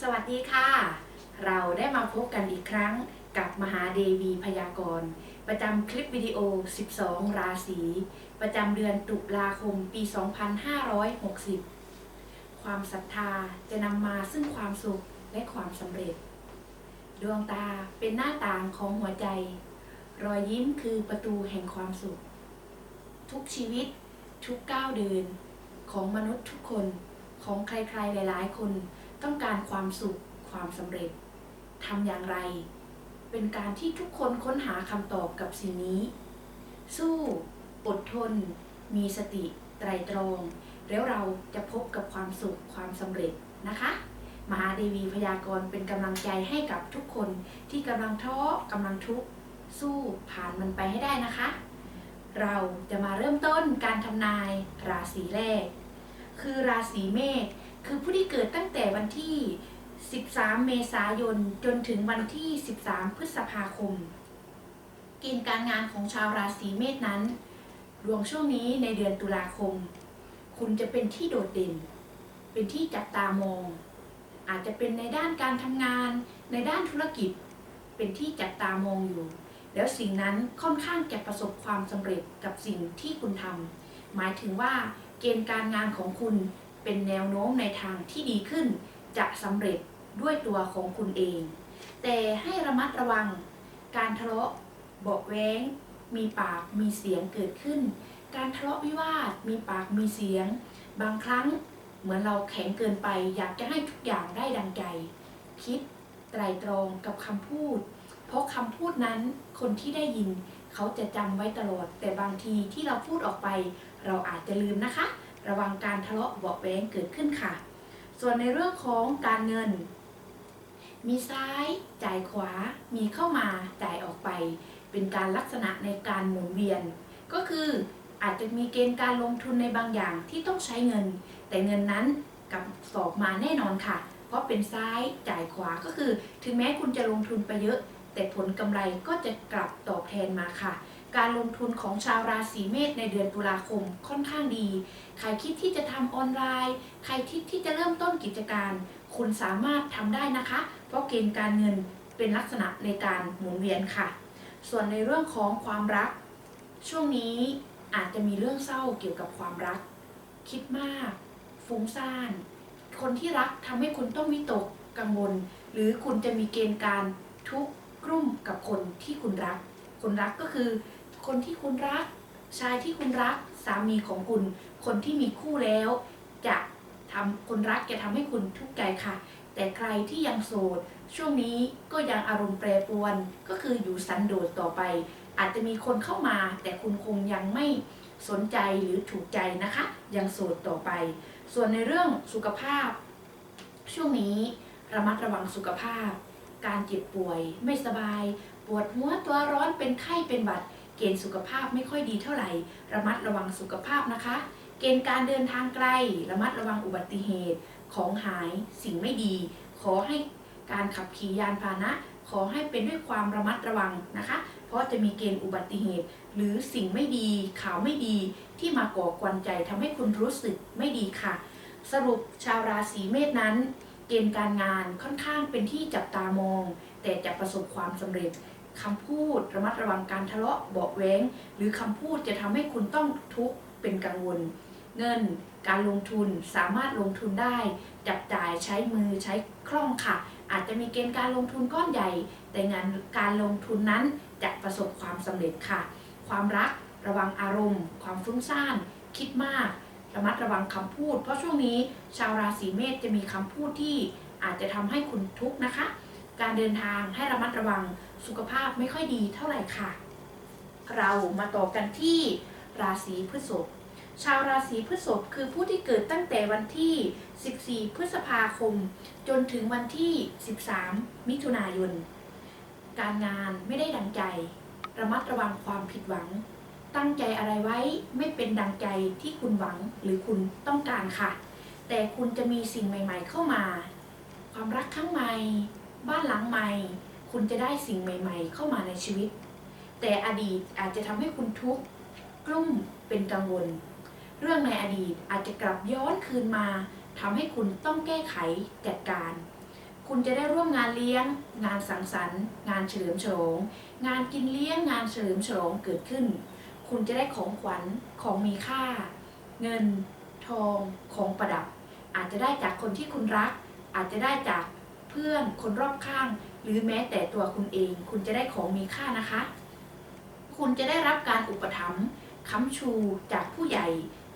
สวัสดีค่ะ เราได้มาพบกันอีกครั้งกับมหาเดวีพยากรณ์ ประจำคลิปวิดีโอ 12 ราศี ประจำเดือนตุลาคมปี 2560 ความศรัทธาจะนำมาซึ่งความสุขและความสำเร็จ ดวงตาเป็นหน้าต่างของหัวใจ รอยยิ้มคือประตูแห่งความสุข ทุกชีวิตทุกก้าวเดินของมนุษย์ทุกคนของใครๆหลาย ๆ คน ต้องการความสุขความสำเร็จทำอย่างไร เป็นการที่ทุกคนค้นหาคำตอบกับสิ่งนี้ สู้ อดทน มีสติ ไตรตรอง แล้วเราจะพบกับความสุขความสำเร็จนะคะ มหาเดวีพยากรณ์เป็นกำลังใจให้กับทุกคนที่กำลังท้อกำลังทุกข์สู้ผ่านมันไปให้ได้นะคะ เราจะมาเริ่มต้นการทำนายราศีแรก คือราศีเมษ คือผู้ที่เกิดตั้งแต่วันที่ 13 เมษายน จนถึงวันที่ 13 พฤษภาคม เกณฑ์การงานของชาวราศีเมษนั้นดวงช่วงนี้ในเดือนตุลาคม คุณจะเป็นที่โดดเด่น เป็นที่จับตามอง อาจจะเป็นในด้านการทำงาน ในด้านธุรกิจ เป็นที่จับตามองอยู่ แล้วสิ่งนั้นค่อนข้างจะประสบความสำเร็จกับสิ่งที่คุณทำหมายถึงว่าเกณฑ์การงานของคุณ เป็นแนวโน้มในทางที่ดีขึ้น จะสำเร็จด้วยตัวของคุณเอง แต่ให้ระมัดระวัง การทะเลาะเบาะแว้ง มีปากมีเสียงเกิดขึ้น การทะเลาะวิวาทมีปากมีเสียง บางครั้งเหมือนเราแข็งเกินไป อยากจะให้ทุกอย่างได้ดังใจ คิดไตรตรองกับคำพูด เพราะคำพูดนั้นคนที่ได้ยิน เขาจะจำไว้ตลอด แต่บางทีที่เราพูดออกไป เราอาจจะลืมนะคะ ระวังการทะเลาะเบาะแว้งเกิดขึ้นค่ะ ส่วนในเรื่องของการเงิน มีซ้ายจ่ายขวา มีเข้ามาจ่ายออกไป เป็นการลักษณะในการหมุนเวียน ก็คืออาจจะมีเกณฑ์การลงทุนในบางอย่างที่ต้องใช้เงิน แต่เงินนั้นกลับสอบมาแน่นอนค่ะ เพราะเป็นซ้ายจ่ายขวาก็คือ ถึงแม้คุณจะลงทุนไปเยอะ แต่ผลกำไรก็จะกลับตอบแทนมาค่ะ การลงทุนของชาวราศีเมษในเดือนตุลาคมค่อนข้างดี ใครคิดที่จะทำออนไลน์ ใครคิดที่จะเริ่มต้นกิจการ คุณสามารถทำได้นะคะ เพราะเกณฑ์การเงินเป็นลักษณะในการหมุนเวียนค่ะ ส่วนในเรื่องของความรัก ช่วงนี้อาจจะมีเรื่องเศร้าเกี่ยวกับความรัก คิดมาก ฟุ้งซ่าน คนที่รักทำให้คุณต้องวิตกกังวล หรือคุณจะมีเกณฑ์การทุกข์กลุ่มกับคนที่คุณรัก คนรักก็คือ คนที่คุณรัก ชายที่คุณรัก สามีของคุณ คนที่มีคู่แล้ว จะทำคนรักจะทำให้คุณทุกข์ใจค่ะ แต่ใครที่ยังโสด ช่วงนี้ก็ยังอารมณ์แปรปรวน ก็คืออยู่สันโดษต่อไป อาจจะมีคนเข้ามา แต่คุณคงยังไม่สนใจหรือถูกใจนะคะ ยังโสดต่อไป ส่วนในเรื่องสุขภาพ ช่วงนี้ระมัดระวังสุขภาพ การเจ็บป่วย ไม่สบาย ปวดหัวตัวร้อนเป็นไข้เป็นหวัด เกณฑ์สุขภาพไม่ค่อยดีเท่าไหร่ ระมัดระวังสุขภาพนะคะ เกณฑ์การเดินทางไกล ระมัดระวังอุบัติเหตุ ของหาย สิ่งไม่ดี ขอให้การขับขี่ยานพาหนะ ขอให้เป็นด้วยความระมัดระวังนะคะ เพราะจะมีเกณฑ์อุบัติเหตุ หรือสิ่งไม่ดี ข่าวไม่ดี ที่มาก่อกวนใจทำให้คุณรู้สึกไม่ดีค่ะ สรุปชาวราศีเมษนั้น เกณฑ์การงานค่อนข้างเป็นที่จับตามอง แต่จะประสบความสำเร็จคำพูดระมัดระวังการทะเลาะเบาะแว้งหรือคำพูดจะทำให้คุณต้องทุกข์เป็นกังวล เงิน การลงทุนสามารถลงทุนได้ จับจ่ายใช้มือใช้คล่องค่ะ อาจจะมีเกณฑ์การลงทุนก้อนใหญ่ แต่งานการลงทุนนั้นจะประสบความสำเร็จค่ะ ความรักระวังอารมณ์ ความฟุ้งซ่านคิดมาก ระมัดระวังคำพูด เพราะช่วงนี้ชาวราศีเมษจะมีคำพูดที่อาจจะทำให้คุณทุกข์นะคะ การเดินทางให้ระมัดระวังสุขภาพไม่ค่อยดีเท่าไหร่ค่ะ เรามาต่อกันที่ราศีพฤษภชาวราศีพฤษภคือผู้ที่เกิดตั้งแต่วันที่ 14 พฤษภาคม จนถึงวันที่ 13 มิถุนายน การงานไม่ได้ดังใจ ระมัดระวังความผิดหวัง ตั้งใจอะไรไว้ไม่เป็นดังใจที่คุณหวังหรือคุณต้องการค่ะ แต่คุณจะมีสิ่งใหม่ ๆ เข้ามา ความรักครั้งใหม่ บ้านหลังใหม่ คุณจะได้สิ่งใหม่ ๆ เข้ามาในชีวิต แต่อดีตอาจจะทำให้คุณทุกข์กลุ้มเป็นกังวล เรื่องในอดีตอาจจะกลับย้อนคืนมาทำให้คุณต้องแก้ไขจัดการ คุณจะได้ร่วมงานเลี้ยง งานสังสรรค์ งานเฉลิมฉลองงานกินเลี้ยงงานเฉลิมฉลองเกิดขึ้น คุณจะได้ของขวัญของมีค่า เงิน ทองของประดับ อาจจะได้จากคนที่คุณรัก อาจจะได้จาก พื่อนคนรอบข้าง หรือแม้แต่ตัวคุณเอง คุณจะได้ของมีค่านะคะ คุณจะได้รับการอุปถัมภ์ค้ำชูจากผู้ใหญ่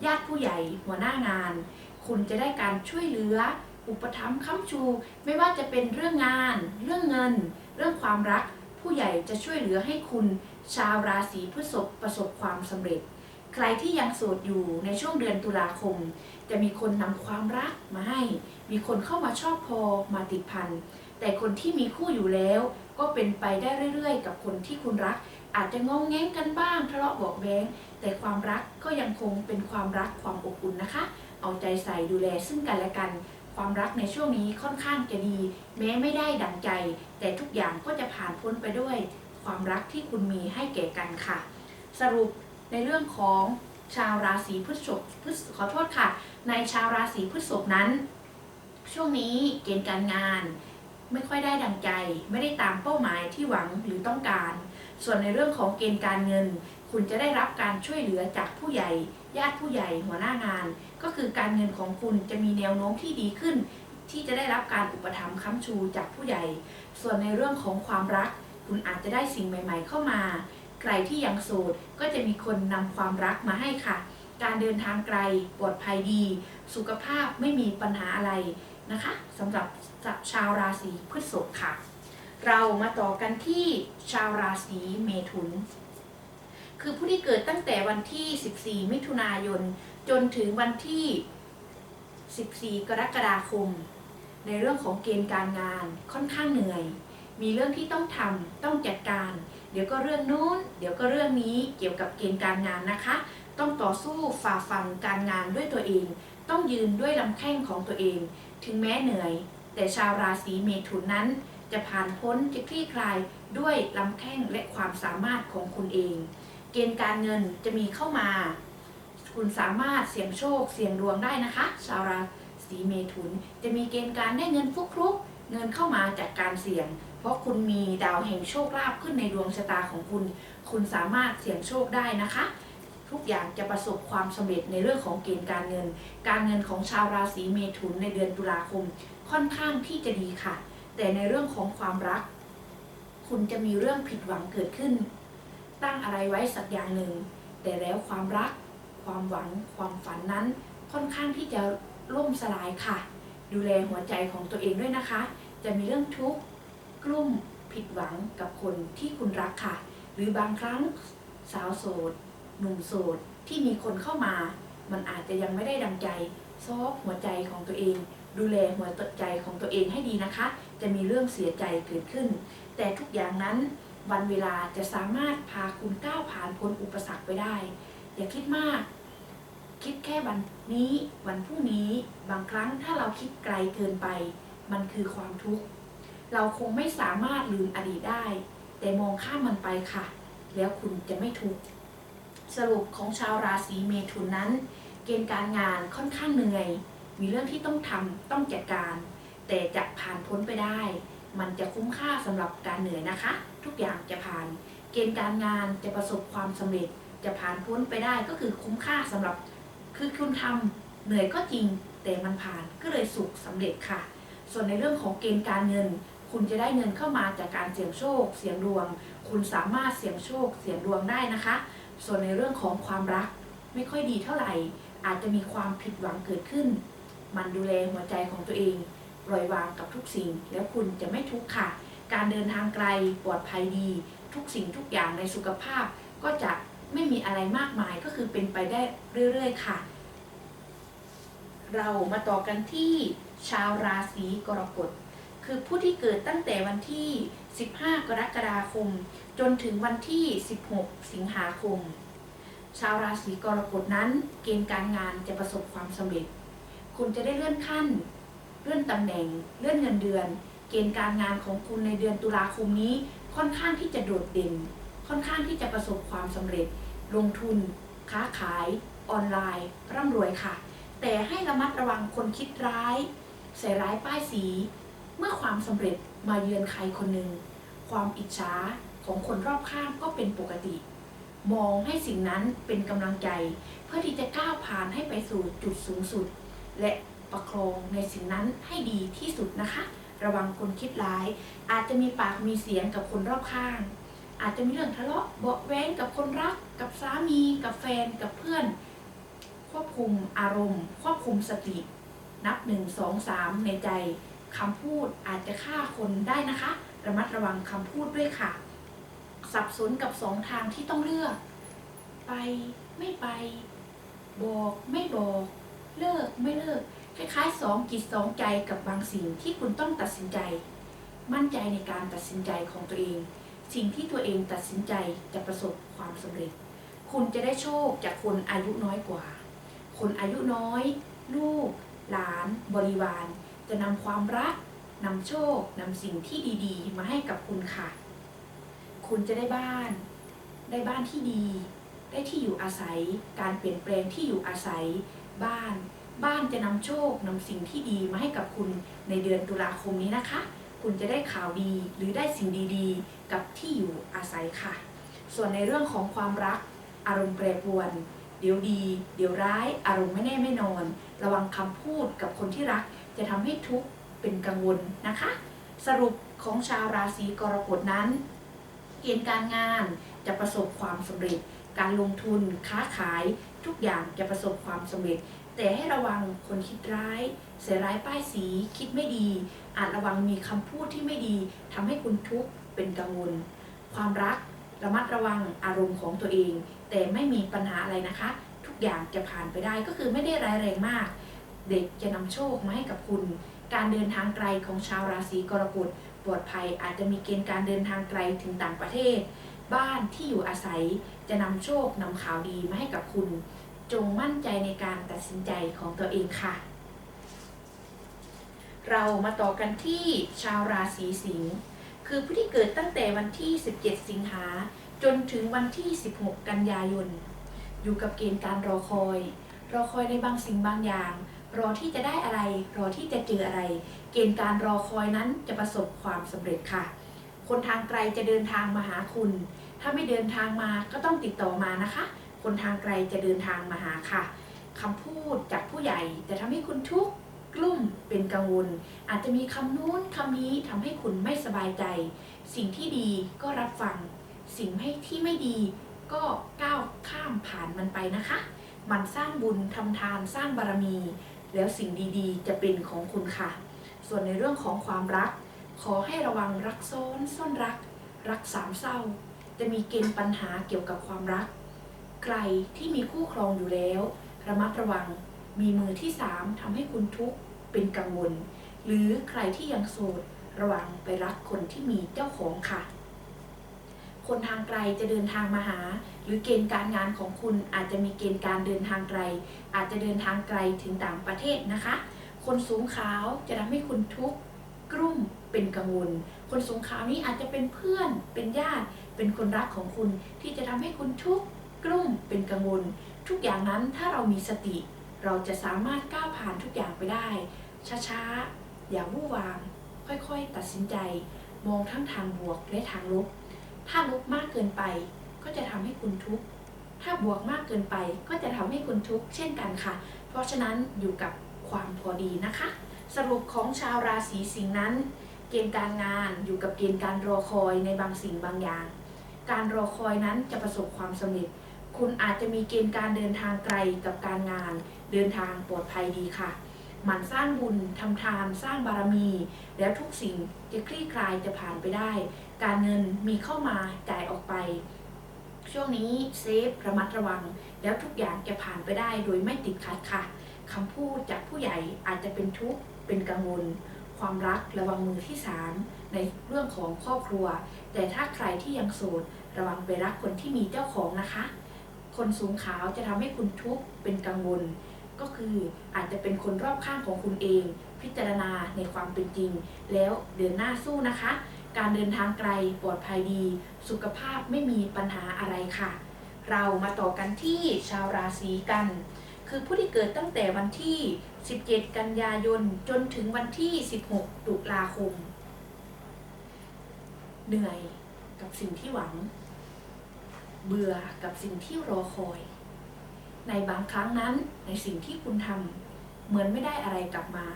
ญาติผู้ใหญ่ หัวหน้างาน คุณจะได้การช่วยเหลือ อุปถัมภ์ค้ำชู ไม่ว่าจะเป็นเรื่องงาน เรื่องเงิน เรื่องความรัก ผู้ใหญ่จะช่วยเหลือให้คุณ ชาวราศีพฤษภประสบความสำเร็จ ใครที่ยังโสดอยู่ในช่วงเดือนตุลาคม จะมีคนนำความรักมาให้ มีคนเข้ามาชอบพอมาติดพัน แต่คนที่มีคู่อยู่แล้ว ก็เป็นไปได้เรื่อยๆ กับคนที่คุณรัก อาจจะงองแงงกันบ้างทะเลาะเบอกแวงแต่ความรักก็ยังคงเป็นความรักความอบอุ่นนะคะ เอาใจใส่ดูแลซึ่งกันและกัน ความรักในช่วงนี้ค่อนข้างจะดี แม้ไม่ได้ดังใจ แต่ทุกอย่างก็จะผ่านพ้นไปด้วย ความรักที่คุณมีให้แก่กันค่ะ สรุป ในเรื่องของชาวราศีพฤษภพฤษขอโทษค่ะ ในชาวราศีพฤษภนั้น ช่วงนี้เกณฑ์การงาน ไม่ค่อยได้ดังใจ ไม่ได้ตามเป้าหมายที่หวังหรือต้องการ ส่วนในเรื่องของเกณฑ์การเงิน คุณจะได้รับการช่วยเหลือจากผู้ใหญ่ ญาติผู้ใหญ่หัวหน้างาน ก็คือการเงินของคุณจะมีแนวโน้มที่ดีขึ้น ที่จะได้รับการอุปถัมภ์ค้ำชูจากผู้ใหญ่ ส่วนในเรื่องของความรัก คุณอาจจะได้สิ่งใหม่ ๆ เข้ามา ใครที่ยังโสดก็จะมีคนนำความรักมาให้ค่ะ การเดินทางไกลปลอดภัยดี สุขภาพไม่มีปัญหาอะไรนะคะสำหรับชาวราศีพฤษภค่ะ เรามาต่อกันที่ชาวราศีเมถุน คือผู้ที่เกิดตั้งแต่วันที่ 14 มิถุนายน จนถึงวันที่ 14 กรกฎาคม ในเรื่องของเกณฑ์การงานค่อนข้างเหนื่อย มีเรื่องที่ต้องทำต้องจัดการ เดี๋ยวก็เรื่องนู้น เดี๋ยวก็เรื่องนี้เกี่ยวกับเกณฑ์การงานนะคะ ต้องต่อสู้ฝ่าฟันการงานด้วยตัวเอง ต้องยืนด้วยลำแข้งของตัวเอง ถึงแม้เหนื่อย แต่ชาวราศีเมถุนนั้น จะผ่านพ้นจะคลี่คลายด้วยลำแข้งและความสามารถของคุณเอง เกณฑ์การเงินจะมีเข้ามา คุณสามารถเสี่ยงโชคเสี่ยงดวงได้นะคะ ชาวราศีเมถุน จะมีเกณฑ์การได้เงินฟุกรุกเงินเข้ามาจากการเสี่ยง เพราะคุณมีดาวแห่งโชคลาภขึ้นในดวงชะตาของคุณ คุณสามารถเสี่ยงโชคได้นะคะ ทุกอย่างจะประสบความสำเร็จในเรื่องของเกณฑ์การเงิน การเงินของชาวราศีเมถุนในเดือนตุลาคมค่อนข้างที่จะดีค่ะ แต่ในเรื่องของความรัก คุณจะมีเรื่องผิดหวังเกิดขึ้น ตั้งอะไรไว้สักอย่างหนึ่ง แต่แล้วความรัก ความหวัง ความฝันนั้น ค่อนข้างที่จะล่มสลายค่ะ ดูแลหัวใจของตัวเองด้วยนะคะ จะมีเรื่องทุกข์ ลุ้มผิดหวังกับคนที่คุณรักค่ะ หรือบางครั้งสาวโสด หนุ่มโสดที่มีคนเข้ามา มันอาจจะยังไม่ได้ดังใจซอบหัวใจของตัวเอง ดูแลหัวใจของตัวเองให้ดีนะคะ จะมีเรื่องเสียใจเกิดขึ้น แต่ทุกอย่างนั้นวันเวลาจะสามารถพาคุณก้าวผ่านพ้นอุปสรรคไปได้ อย่าคิดมาก คิดแค่วันนี้ วันพรุ่งนี้ บางครั้งถ้าเราคิดไกลเกินไป มันคือความทุกข์ เราคงไม่สามารถลืมอดีตได้ แต่มองข้ามมันไปค่ะ แล้วคุณจะไม่ทุกข์สรุปของชาวราศีเมถุนนั้น เกณฑ์การงานค่อนข้างเหนื่อย มีเรื่องที่ต้องทำต้องจัดการ แต่จะผ่านพ้นไปได้ มันจะคุ้มค่าสำหรับการเหนื่อยนะคะ ทุกอย่างจะผ่าน เกณฑ์การงานจะประสบความสำเร็จ จะผ่านพ้นไปได้ก็คือคุ้มค่าสำหรับ คือคุณทำเหนื่อยก็จริง แต่มันผ่านก็เลยสุขสำเร็จค่ะ ส่วนในเรื่องของเกณฑ์การเงิน คุณจะได้เงินเข้ามาจากการเสี่ยงโชค เสี่ยงดวง คุณสามารถเสี่ยงโชค เสี่ยงดวงได้นะคะ ส่วนในเรื่องของความรักไม่ค่อยดีเท่าไหร่ อาจจะมีความผิดหวังเกิดขึ้น มันดูแลหัวใจของตัวเองปล่อยวางกับทุกสิ่ง แล้วคุณจะไม่ทุกข์ค่ะ การเดินทางไกลปลอดภัยดี ทุกสิ่งทุกอย่างในสุขภาพ ก็จะไม่มีอะไรมากมายก็คือเป็นไปได้เรื่อยๆค่ะ เรามาต่อกันที่ชาวราศีกรกฎ คือผู้ที่เกิดตั้งแต่วันที่ 15 กรกฎาคม จนถึงวันที่ 16 สิงหาคม ชาวราศีกรกฎนั้นเกณฑ์การงานจะประสบความสำเร็จ คุณจะได้เลื่อนขั้น เลื่อนตำแหน่ง เลื่อนเงินเดือน เกณฑ์การงานของคุณในเดือนตุลาคมนี้ค่อนข้างที่จะโดดเด่น ค่อนข้างที่จะประสบความสำเร็จ ลงทุน ค้าขาย ออนไลน์ ร่ำรวยค่ะ แต่ให้ระมัดระวังคนคิดร้าย ใส่ร้ายป้ายสี เมื่อความสำเร็จมาเยือนใครคนหนึ่ง ความอิจฉาของคนรอบข้างก็เป็นปกติ มองให้สิ่งนั้นเป็นกำลังใจ เพื่อที่จะก้าวผ่านให้ไปสู่จุดสูงสุด และประคองในสิ่งนั้นให้ดีที่สุดนะคะ ระวังคนคิดร้าย อาจจะมีปากมีเสียงกับคนรอบข้าง อาจจะมีเรื่องทะเลาะเบาะแว้งกับคนรัก กับสามี กับแฟนกับเพื่อน ควบคุมอารมณ์ ควบคุมสติ นับหนึ่งสองสามในใจ คำพูดอาจจะฆ่าคนได้นะคะ ระมัดระวังคำพูดด้วยค่ะ สับสนกับสองทางที่ต้องเลือก ไปไม่ไป บอกไม่บอก เลิกไม่เลิก คล้ายๆสองจิตสองใจกับบางสิ่งที่คุณต้องตัดสินใจ มั่นใจในการตัดสินใจของตัวเอง สิ่งที่ตัวเองตัดสินใจจะประสบความสำเร็จ คุณจะได้โชคจากคนอายุน้อยกว่า คนอายุน้อย ลูก หลาน บริวาร จะนำความรักนำโชคนำสิ่งที่ดีๆ มาให้กับคุณค่ะ คุณจะได้บ้าน ได้บ้านที่ดี ได้ที่อยู่อาศัย การเปลี่ยนแปลงที่อยู่อาศัย บ้าน บ้านจะนำโชคนำสิ่งที่ดีมาให้กับคุณในเดือนตุลาคมนี้นะคะ คุณจะได้ข่าวดีหรือได้สิ่งดีๆ กับที่อยู่อาศัยค่ะ ส่วนในเรื่องของความรัก อารมณ์แปรปรวน เดี๋ยวดี เดี๋ยวร้าย อารมณ์ไม่แน่ไม่นอน ระวังคำพูดกับคนที่รัก จะทำให้ทุกข์เป็นกังวลนะคะ สรุปของชาวราศีกรกฎนั้น เกณฑ์การงานจะประสบความสำเร็จ การลงทุนค้าขายทุกอย่างจะประสบความสำเร็จ แต่ให้ระวังคนคิดร้าย เสียร้ายป้ายสีคิดไม่ดี อาจระวังมีคำพูดที่ไม่ดีทำให้คุณทุกข์เป็นกังวล ความรักระมัดระวังอารมณ์ของตัวเอง แต่ไม่มีปัญหาอะไรนะคะ ทุกอย่างจะผ่านไปได้ก็คือไม่ได้ร้ายแรงมาก เด็กจะนำโชคมาให้กับคุณ การเดินทางไกลของชาวราศีกรกฎปลอดภัยอาจจะมีเกณฑ์การเดินทางไกลถึงต่างประเทศ บ้านที่อยู่อาศัยจะนำโชคนำข่าวดีมาให้กับคุณ จงมั่นใจในการตัดสินใจของตัวเองค่ะ เรามาต่อกันที่ชาวราศีสิงห์คือผู้ที่เกิดตั้งแต่วันที่ 17 สิงหาจนถึงวันที่ 16 กันยายน อยู่กับเกณฑ์การรอคอย รอคอยในบางสิ่งบางอย่าง รอที่จะได้อะไร รอที่จะเจออะไร เกณฑ์การรอคอยนั้นจะประสบความสำเร็จค่ะ คนทางไกลจะเดินทางมาหาคุณ ถ้าไม่เดินทางมาก็ต้องติดต่อมานะคะ คนทางไกลจะเดินทางมาหาค่ะคำพูดจากผู้ใหญ่จะทำให้คุณทุกข์กลุ่มเป็นกังวล อาจจะมีคำนู้นคำนี้ทำให้คุณไม่สบายใจ สิ่งที่ดีก็รับฟัง สิ่งให้ที่ไม่ดีก็ก้าวข้ามผ่านมันไปนะคะ มันสร้างบุญทำทานสร้างบารมี แล้วสิ่งดีๆ จะเป็นของคุณค่ะ ส่วนในเรื่องของความรัก ขอให้ระวังรักซ้อนซ่อนรัก รักสามเศร้า จะมีเกณฑ์ปัญหาเกี่ยวกับความรัก ใครที่มีคู่ครองอยู่แล้ว ระมัดระวัง มีมือที่สามทำให้คุณทุกข์เป็นกังวล หรือใครที่ยังโสดระวังไปรักคนที่มีเจ้าของค่ะ คนทางไกลจะเดินทางมาหา หรือเกณฑ์การงานของคุณอาจจะมีเกณฑ์การเดินทางไกล อาจจะเดินทางไกลถึงต่างประเทศนะคะ คนสูงขาวจะทำให้คุณทุกข์กรุ่มเป็นกังวล คนสูงขาวนี้อาจจะเป็นเพื่อน เป็นญาติ เป็นคนรักของคุณที่จะทำให้คุณทุกข์กรุ่มเป็นกังวล ทุกอย่างนั้นถ้าเรามีสติ เราจะสามารถก้าวผ่านทุกอย่างไปได้ ช้าๆ อย่าวู่วาม ค่อยๆ ตัดสินใจ มองทั้งทางบวกและทางลบ ถ้าลบมากเกินไป ก็จะทำให้คุณทุกข์ ถ้าบวกมากเกินไป ก็จะทำให้คุณทุกข์เช่นกันค่ะ เพราะฉะนั้นอยู่กับความพอดีนะคะ สรุปของชาวราศีสิงห์นั้น เกณฑ์การงานอยู่กับเกณฑ์การรอคอยในบางสิ่งบางอย่าง การรอคอยนั้นจะประสบความสำเร็จ คุณอาจจะมีเกณฑ์การเดินทางไกลกับการงาน เดินทางปลอดภัยดีค่ะ หมั่นสร้างบุญทำทานสร้างบารมี แล้วทุกสิ่งจะคลี่คลายจะผ่านไปได้ การเงินมีเข้ามาจ่ายออกไป ช่วงนี้เซฟระมัดระวัง แล้วทุกอย่างจะผ่านไปได้โดยไม่ติดขัดค่ะคำพูดจากผู้ใหญ่อาจจะเป็นทุกข์เป็นกังวล ความรักระวังมือที่สามในเรื่องของครอบครัว แต่ถ้าใครที่ยังโสดระวังไปรักคนที่มีเจ้าของนะคะ คนสูงขาวจะทำให้คุณทุกข์เป็นกังวล ก็คืออาจจะเป็นคนรอบข้างของคุณเอง พิจารณาในความเป็นจริง แล้วเดินหน้าสู้นะคะ การเดินทางไกลปลอดภัยดี สุขภาพไม่มีปัญหาอะไรค่ะ เรามาต่อกันที่ชาวราศีกัน คือผู้ที่เกิดตั้งแต่วันที่ 17 กันยายนจนถึงวันที่ 16 ตุลาคม เหนื่อยกับสิ่งที่หวัง เบื่อกับสิ่งที่รอคอย ในบางครั้งนั้นในสิ่งที่คุณทำเหมือนไม่ได้อะไรกลับมา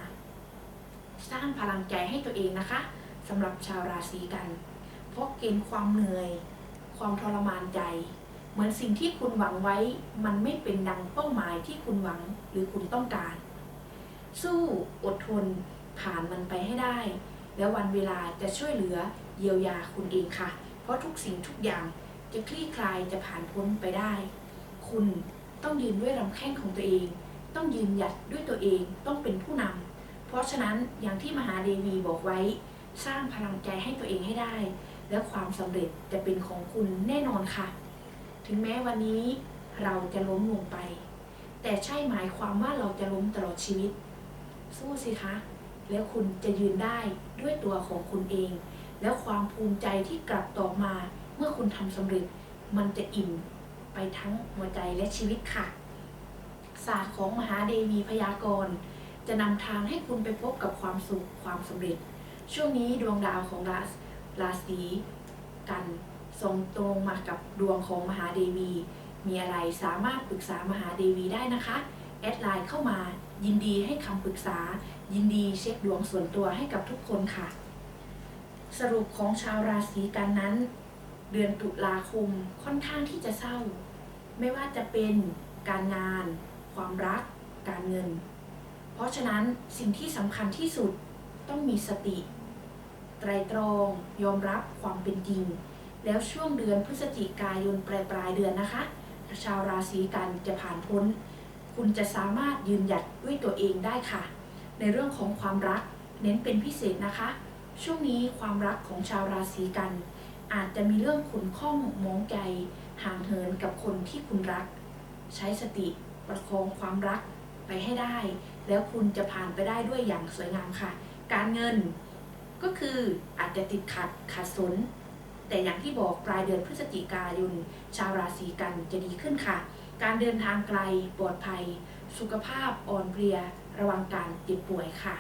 สร้างพลังใจให้ตัวเองนะคะสำหรับชาวราศีกัน เพราะเกณฑ์ความเหนื่อย ความทรมานใจ เหมือนสิ่งที่คุณหวังไว้ มันไม่เป็นดังเป้าหมายที่คุณหวังหรือคุณต้องการ สู้อดทนผ่านมันไปให้ได้ แล้ววันเวลาจะช่วยเหลือเยียวยาคุณเองค่ะ เพราะทุกสิ่งทุกอย่างจะคลี่คลายจะผ่านพ้นไปได้ คุณ ต้องยืนด้วยลำแข้งของตัวเอง ต้องยืนหยัดด้วยตัวเองต้องเป็นผู้นำเพราะฉะนั้นอย่างที่มหาเดวีบอกไว้ สร้างพลังใจให้ตัวเองให้ได้ แล้วความสำเร็จจะเป็นของคุณแน่นอนค่ะ ถึงแม้วันนี้เราจะล้มลงไป แต่ใช่หมายความว่าเราจะล้มตลอดชีวิต สู้สิคะ แล้วคุณจะยืนได้ด้วยตัวของคุณเอง แล้วความภูมิใจที่กลับต่อมาเมื่อคุณทำสำเร็จมันจะอิ่ม ไปทั้งหัวใจและชีวิตค่ะ ศาสตร์ของมหาเดวีพยากรณ์จะนำทางให้คุณไปพบกับความสุขความสำเร็จ ช่วงนี้ดวงดาวของราศราศีกันทรงตรงมากับดวงของมหาเดวี มีอะไรสามารถปรึกษามหาเดวีได้นะคะ แอดไลน์เข้ามายินดีให้คำปรึกษา ยินดีเช็คดวงส่วนตัวให้กับทุกคนค่ะ สรุปของชาวราศีกันนั้น เดือนตุลาคมค่อนข้างที่จะเศร้า ไม่ว่าจะเป็นการงาน ความรัก การเงิน เพราะฉะนั้นสิ่งที่สำคัญที่สุดต้องมีสติ ไตรตรองยอมรับความเป็นจริง แล้วช่วงเดือนพฤศจิกายนปลายปลายเดือนนะคะ ชาวราศีกันจะผ่านพ้น คุณจะสามารถยืนหยัดด้วยตัวเองได้ค่ะ ในเรื่องของความรักเน้นเป็นพิเศษนะคะ ช่วงนี้ความรักของชาวราศีกัน อาจจะมีเรื่องขุนข้องมองใจห่างเหินกับคนที่คุณรัก ใช้สติประคองความรักไปให้ได้ แล้วคุณจะผ่านไปได้ด้วยอย่างสวยงามค่ะ การเงินก็คืออาจจะติดขัดขัดสน แต่อย่างที่บอกปลายเดือนพฤศจิกายนชาวราศีกันจะดีขึ้นค่ะ การเดินทางไกลปลอดภัย สุขภาพอ่อนเพลีย ระวังการเจ็บป่วยค่ะ